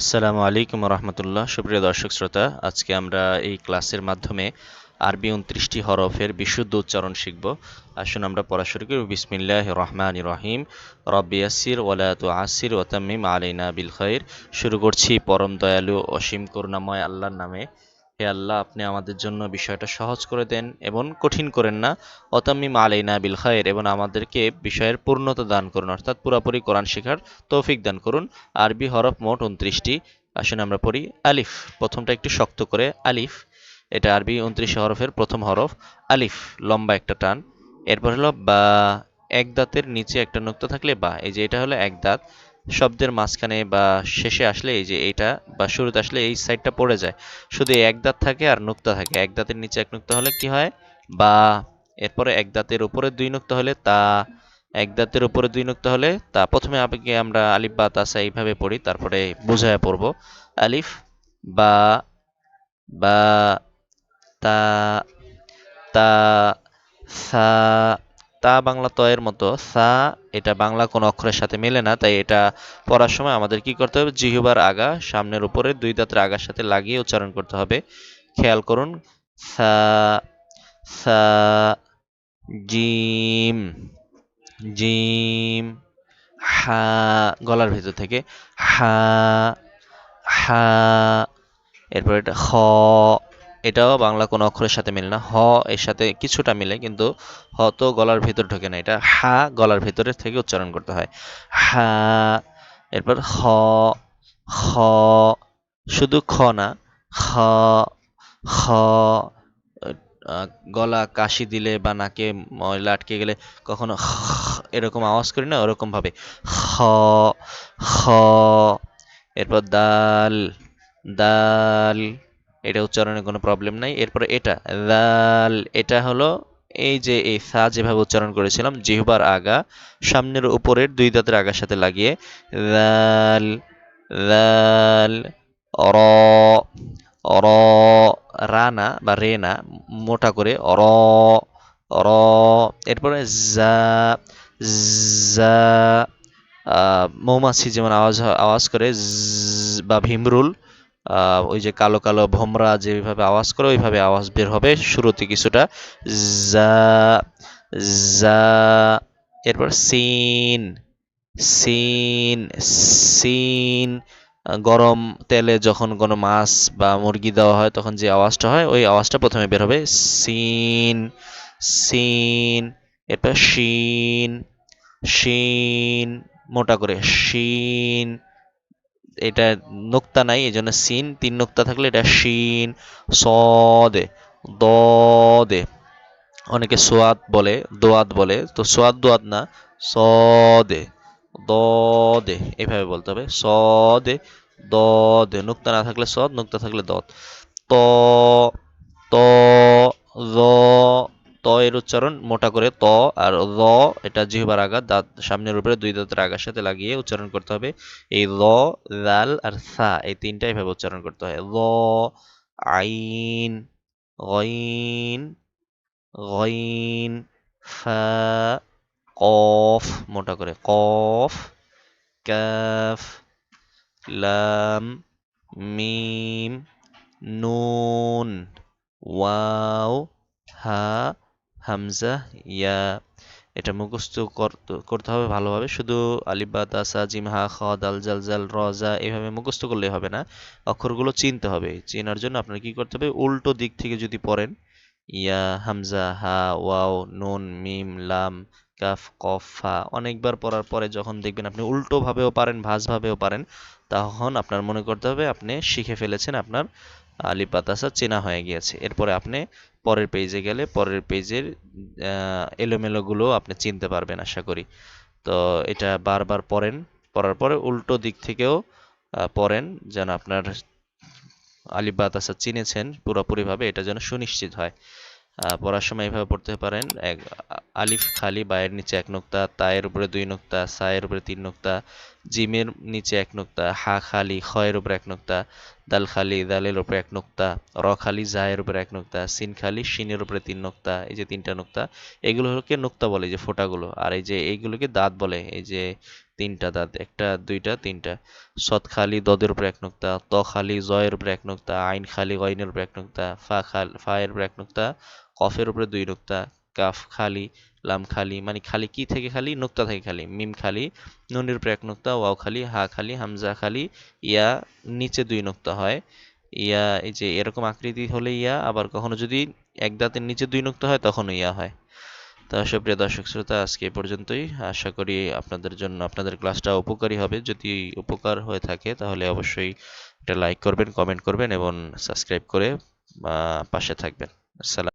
আসসালামু আলাইকুম রহমতুল্লাহ সুপ্রিয় দর্শক শ্রোতা, আজকে আমরা এই ক্লাসের মাধ্যমে আরবি উনত্রিশটি হরফের বিশুদ্ধ উচ্চারণ শিখব। আসুন আমরা পড়া শুরু করি। বিসমিল্লাহ রহমান রহিম। রব্বি আসির ওলা তু আসির ওতামিম আলাইনা বিল খৈর শুরু করছি, পরম দয়ালু অসীম করুণাময় আল্লাহর নামে। হে আল্লাহ, আপনি আমাদের জন্য বিষয়টা সহজ করে দেন এবং কঠিন করেন না। অতামিম আলাইনা বিল খায়ের এবং আমাদেরকে বিষয়ের পূর্ণতা দান করুন, অর্থাৎ পুরাপুরি কোরআন শেখার তৌফিক দান করুন। আরবি হরফ মোট উনত্রিশটি। আসুন আমরা পড়ি আলিফ। প্রথমটা একটু শক্ত করে আলিফ। এটা আরবি উনত্রিশ হরফের প্রথম হরফ। আলিফ, লম্বা একটা টান। এরপর হলো বা। এক দাঁতের নিচে একটা নোক্তা থাকলে বা। এই যে এটা হলো এক দাঁত। শব্দের মাঝখানে বা শেষে আসলে এই যে এইটা বা শুরুতে আসলে এই সাইডটা পড়ে যায়। শুধু এক দাঁত থাকে আর নুক্তা থাকে। এক দাঁতের নিচে এক নুক্তা হলে কি হয়? বা এরপরে এক দাঁতের উপরে দুই নুক্তা হলে তা, এক দাঁতের উপরে দুই নুক্তা হলে তা। প্রথমে আগে আমরা আলিফ বা তাসা এইভাবে পড়ি, তারপরে বুঝায় পড়ব। আলিফ বা বা, তা তা, সা তা বাংলা তয়ের মতো, সা, এটা বাংলা কোনো অক্ষরের সাথে মেলে না, তাই এটা পড়ার সময় আমাদের কি করতে হবে? জিহুবার আগা, সামনের উপরে দুই দাঁতের আগার সাথে লাগিয়ে উচ্চারণ করতে হবে। খেয়াল করুন, সা সা, জিম জিম, হা, গলার ভেতর থেকে, হা হা, এরপর এটা হ এটাও বাংলা কোনো অক্ষরের সাথে মিলে না, হ এর সাথে কিছুটা মিলে, কিন্তু হ তো গলার ভেতর ঢোকে না, এটা হা গলার ভেতরে থেকে উচ্চারণ করতে হয়। হা, এরপর হ খ শুধু খ না, খ খ গলা কাশি দিলে বা নাকে ময়লা আটকে গেলে কখনো এরকম আওয়াজ করি না, ওরকম ভাবে খ খ এরপর দাল দাল এটা উচ্চারণে কোনো প্রবলেম নাই। এরপরে এটা, দাল, এটা হলো এই যে এই সা যেভাবে উচ্চারণ করেছিলাম, জিহবার আগা, সামনের উপরের দুই দাঁতের আগার সাথে লাগিয়ে, দাল দাল, অর অর, রানা বা রে না মোটা করে অর অর, এরপরে জা জা মৌমাছি যেমন আওয়াজ আওয়াজ করে বা ভীমরুল ওই যে কালো কালো ভমরা যেভাবে আওয়াজ করে, ওইভাবে আওয়াজ বের হবে। শুরুতে কিছুটা এরপর সিন সিন সিন, গরম তেলে যখন কোনো মাছ বা মুরগি দেওয়া হয়, তখন যে আওয়াজটা হয়, ওই আওয়াজটা প্রথমে বের হবে। সিন সিন, এরপর শিন শিন, মোটা করে শিন এটা নোক্তা নাই, এই জন্য সিন, তিন নোক্তা থাকলে এটা শিন, সদে দে অনেকে সোয়াদ বলে, দোয়াদ বলে, তো সোয়াদ দোয়াদ না, সদে দে এভাবে বলতে হবে। সদে দে নুক্তা না থাকলে সদ, নুক্তা থাকলে দদ। ত ত র ত এর উচ্চারণ মোটা করে ত আর র, এটা জিহবার আঘাত, দাঁত সামনের উপরে দুই দাঁতের আগার সাথে লাগিয়ে উচ্চারণ করতে হবে। এই র, লাল আর সা, এই তিনটা এভাবে উচ্চারণ করতে হয়। র, আইন, গইন গইন, ফা, কফ, মোটা করে কফ কাফ লাম, মিম, নুন, ওয়াও, হা হামজা, ইয়া, এটা মুখস্থ করতে হবে ভালোভাবে। শুধু আলিবা জিম, হা, খ, দাল, জাল জাল রজা এভাবে মুখস্থ করলে হবে না। অক্ষরগুলো চিনতে হবে। চেনার জন্য আপনার কি করতে হবে? উল্টো দিক থেকে যদি পড়েন, ইয়া, হামজা, হা, ওয়াও, নুন, মিম, লাম, কাফ, কফ, ফা, অনেকবার পড়ার পরে যখন দেখবেন আপনি উল্টোভাবেও পারেন, ভাঁজভাবেও পারেন, তখন আপনার মনে করতে হবে আপনি শিখে ফেলেছেন আপনার আলিফ বাতাসা চেনা হয়ে গিয়েছে। এরপরে আপনি পরের পেজে গেলে পরের পেজের এলোমেলোগুলো আপনি চিনতে পারবেন আশা করি। তো এটা বারবার পড়েন, পড়ার পরে উল্টো দিক থেকেও পড়েন যেন আপনার আলিফ বাতাসা চিনেছেন পুরোপুরিভাবে, এটা যেন সুনিশ্চিত হয়। পড়ার সময় এভাবে পড়তে পারেন, এক আলিফ খালি, বায়ের নিচে এক নোক্তা, তায়ের উপরে দুই নোক্তা, সায়ের উপরে তিন নোক্তা জিমের নিচে এক নোক্তা, হা খালি, খয়ের উপর এক নোক্তা, দাল খালি, দালের উপরে এক নোক্তা, র খালি, জায়ের উপরে এক নোক্তা, সিন খালি শিনের উপরে তিন নোক্তা, এই যে তিনটা নোক্তা এগুলোকে নোক্তা বলে যে ফোঁটাগুলো। আর এই যে এইগুলোকে দাঁত বলে, এই যে তিনটা দাঁত, একটা, দুইটা, তিনটা। সৎ খালি, দদের উপরে এক নোক্তা, ত খালি, জয়ের উপরে এক নোক্তা, আইন খালি গইনের উপরে এক নোক্তা, ফা খাল ফায়ের উপরে এক নোক্তা, কফের উপরে দুই নোক্তা কাফ খালি, লাম খালি মানে খালি কি থেকে খালি? নোক্তা থেকে খালি। মিম খালি, নুনের উপরে এক নোক্তা, ওয়াও খালি, হা খালি, হামজা খালি, ইয়া নিচে দুই নোক্তা হয়। ইয়া এই যে এরকম আকৃতি হলে ইয়া, আবার কখনো যদি এক দাঁতের নিচে দুই নোক্তা হয় তখন ইয়া হয়। তা সুপ্রিয় দর্শক শ্রোতা, আজকে পর্যন্তই। আশা করি আপনাদের জন্য, আপনাদের ক্লাসটা উপকারী হবে। যদি উপকার হয়ে থাকে, তাহলে অবশ্যই একটা লাইক করবেন, কমেন্ট করবেন এবং সাবস্ক্রাইব করে পাশে থাকবেন। আসসালাম।